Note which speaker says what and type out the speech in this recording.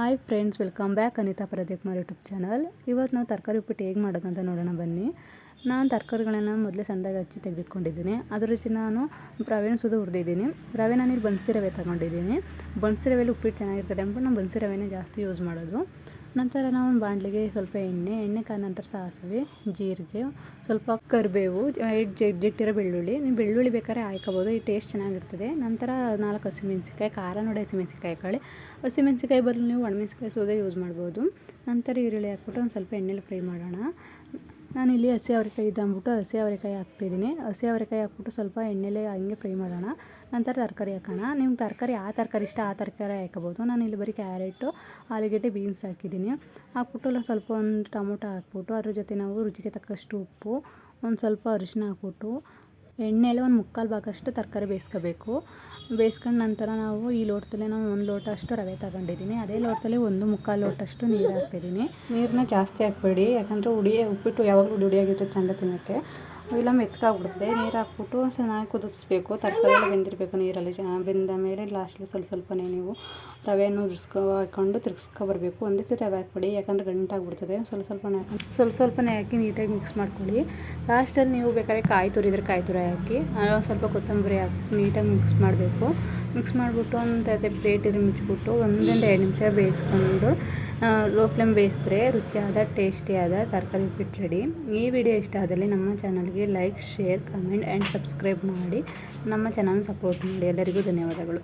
Speaker 1: Hi friends welcome back Anita Pradeep Kumar YouTube channel ಇವತ್ತು ನಾವು ತರಕಾರಿ ಉಪ್ಪಿಟ್ಟು ಹೇಗೆ ಮಾಡೋದು ನೋಡೋಣ ಬನ್ನಿ. ನಾನು ತರಕಾರಿಗಳನ್ನು ಮೊದಲೇ ಸಣ್ಣದಾಗಿ ಹಚ್ಚಿ ತೆಗೆದುಕೊಂಡಿದ್ದೀನಿ ಅದ್ರ ಜೊತೆ ನಾನು ರವೆನ ಸುದು ಹುರಿದಿದ್ದೀನಿ. ರವೆ ನಾನಿಲ್ಲಿ ಬನ್ಸಿ ರವೆ ತಗೊಂಡಿದ್ದೀನಿ. ಬನ್ಸಿ ರವೆಲಿ ಉಪ್ಪಿಟ್ಟು ಚೆನ್ನಾಗಿರ್ತದೆ ಅಂದ್ಬಿಟ್ಟು ನಾನು ಬನ್ಸಿ ರವೆನೇ ಜಾಸ್ತಿ ಯೂಸ್ ಮಾಡೋದು. ನಂತರ ನಾವು ಬಾಣಲಿಗೆ ಸ್ವಲ್ಪ ಎಣ್ಣೆ ಎಣ್ಣೆ ಕಾದ ನಂತರ ಸಾಸಿವೆ, ಜೀರಿಗೆ, ಸ್ವಲ್ಪ ಕರಿಬೇವು ಜಡ್ಡಿರೋ ಬೆಳ್ಳುಳ್ಳಿ. ನೀವು ಬೆಳ್ಳುಳ್ಳಿ ಬೇಕಾದ್ರೆ ಹಾಯ್ಕೋಬೋದು, ಈ ಟೇಸ್ಟ್ ಚೆನ್ನಾಗಿರ್ತದೆ. ನಂತರ ನಾಲ್ಕು ಹಸಿಮೆಣ್ಸಿಕಾಯಿ ಖಾರ ನೋಡಿ ಹಸಿಮೆಣ್ಸಿಕಾಯಿ ಕಾಳಿ ಹಸಿಮೆಣ್ಸಿಕಾಯಿ ಬದಲು ನೀವು ಒಣಮೆಣ್ಸಿಕಾಯಿ ಸೋದೆ ಯೂಸ್ ಮಾಡ್ಬೋದು. ನಂತರ ಈರುಳ್ಳಿ ಹಾಕ್ಬಿಟ್ಟು ಒಂದು ಸ್ವಲ್ಪ ಎಣ್ಣೆಲಿ ಫ್ರೈ ಮಾಡೋಣ. ನಾನಿಲ್ಲಿ ಹಸಿ ಅವರೆಕಾಯಿ ಇದ್ದಂಬಿಟ್ಟು ಹಸಿ ಅವರೆಕಾಯಿ ಹಾಕ್ತಿದ್ದೀನಿ. ಹಸಿ ಅವರೆಕಾಯಿ ಹಾಕ್ಬಿಟ್ಟು ಸ್ವಲ್ಪ ಎಣ್ಣೆಲೆ ಹಂಗೆ ಫ್ರೈ ಮಾಡೋಣ. ನಂತರ ತರಕಾರಿ ಹಾಕೋಣ. ನಿಮ್ಗೆ ತರಕಾರಿ, ಆ ತರಕಾರಿ ಇಷ್ಟ, ಆ ತರಕಾರಿ ಹಾಕೋಬೋದು. ನಾನು ಇಲ್ಲಿ ಬರೀ ಕ್ಯಾರೆಟು, ಆಲೂಗಡ್ಡೆ, ಬೀನ್ಸ್ ಹಾಕಿದ್ದೀನಿ. ಹಾಕ್ಬಿಟ್ಟು ಸ್ವಲ್ಪ ಒಂದು ಟೊಮೊಟೊ ಹಾಕ್ಬಿಟ್ಟು ಅದ್ರ ಜೊತೆ ನಾವು ರುಚಿಗೆ ತಕ್ಕಷ್ಟು ಉಪ್ಪು, ಒಂದು ಸ್ವಲ್ಪ ಅರಿಶಿನ ಹಾಕ್ಬಿಟ್ಟು ಎಣ್ಣೆಯಲ್ಲಿ ಒಂದು ಮುಕ್ಕಾಲು ಭಾಗಷ್ಟು ತರಕಾರಿ ಬೇಯಿಸ್ಕೋಬೇಕು. ಬೇಯಿಸ್ಕೊಂಡ ನಂತರ ನಾವು ಈ ಲೋಟದಲ್ಲೇ ನಾವು ಒಂದು ಲೋಟ ಅಷ್ಟು ರವೆ ತಗೊಂಡಿದ್ದೀನಿ. ಅದೇ ಲೋಟದಲ್ಲಿ ಒಂದು ಮುಕ್ಕಾಲು ಲೋಟಷ್ಟು ನೀರು ಹಾಕ್ತಿದ್ದೀನಿ. ನೀರನ್ನ ಜಾಸ್ತಿ ಹಾಕ್ಬೇಡಿ. ಯಾಕಂದರೆ ಉಡಿ ಉಪ್ಪಿಟ್ಟು ಯಾವಾಗಲೂ ಉಡಿಯಾಗಿರ್ತದೆ ಚೆಂದ ತಿನ್ನೋಕ್ಕೆ. ಇಲ್ಲ ಮೆತ್ಕಾಗ್ಬಿಡ್ತದೆ ನೀರು ಹಾಕ್ಬಿಟ್ಟು ಚೆನ್ನಾಗಿ ಕುದಿಸ್ಬೇಕು. ತರಕಾರಿ ಎಲ್ಲ ಬೆಂದಿರಬೇಕು ನೀರಲ್ಲಿ. ಚೆನ್ನಾಗಿ ಬೆಂದ ಮೇಲೆ ಲಾಸ್ಟಲ್ಲಿ ಸ್ವಲ್ಪ ಸ್ವಲ್ಪನೇ ನೀವು ರವೆಯನ್ನು ಉದುರಿಸ್ಕೊ ಹಾಕ್ಕೊಂಡು ತಿರ್ಗಿಸ್ಕೊ ಬರಬೇಕು. ಒಂದೇ ಸರಿ ರವೆ ಹಾಕ್ಬಿಡಿ. ಯಾಕಂದರೆ ಗಂಟಾಗ್ಬಿಡ್ತದೆ. ಸ್ವಲ್ಪ ಸ್ವಲ್ಪನೇ ಹಾಕಿ, ಸ್ವಲ್ಪ ಸ್ವಲ್ಪನೇ ಹಾಕಿ ನೀಟಾಗಿ ಮಿಕ್ಸ್ ಮಾಡ್ಕೊಳ್ಳಿ. ಲಾಸ್ಟಲ್ಲಿ ನೀವು ಬೇಕಾದ್ರೆ ಕಾಯಿ ತುರಿದ್ರೆ ಕಾಯಿ ತುರಿ ಹಾಕಿ ಸ್ವಲ್ಪ ಕೊತ್ತಂಬರಿ ಹಾಕಿ, ನೀಟಾಗಿ ಮಿಕ್ಸ್ ಮಾಡಬೇಕು. ಮಿಕ್ಸ್ ಮಾಡಿಬಿಟ್ಟು ಒಂದು ಅದೇ ಪ್ಲೇಟಿಗೆ ಮುಚ್ಚಿಬಿಟ್ಟು ಒಂದೊಂದು ಎರಡು ನಿಮಿಷ ಬೇಯಿಸ್ಕೊಂಡು ಲೋ ಫ್ಲೇಮ್ ಬೇಯಿಸಿದ್ರೆ ರುಚಿಯಾದ, ಟೇಸ್ಟಿಯಾದ ತರಕಾರಿ ಉಪ್ಪಿಟ್ಟು ರೆಡಿ ಈ ವಿಡಿಯೋ ಇಷ್ಟ ಆದಲ್ಲಿ ನಮ್ಮ ಚಾನಲ್ಗೆ like share comment and subscribe ಮಾಡಿ. ನಮ್ಮ ಚಾನಲ್ ಸಪೋರ್ಟ್ ಮಾಡಿ. ಎಲ್ಲರಿಗೂ ಧನ್ಯವಾದಗಳು.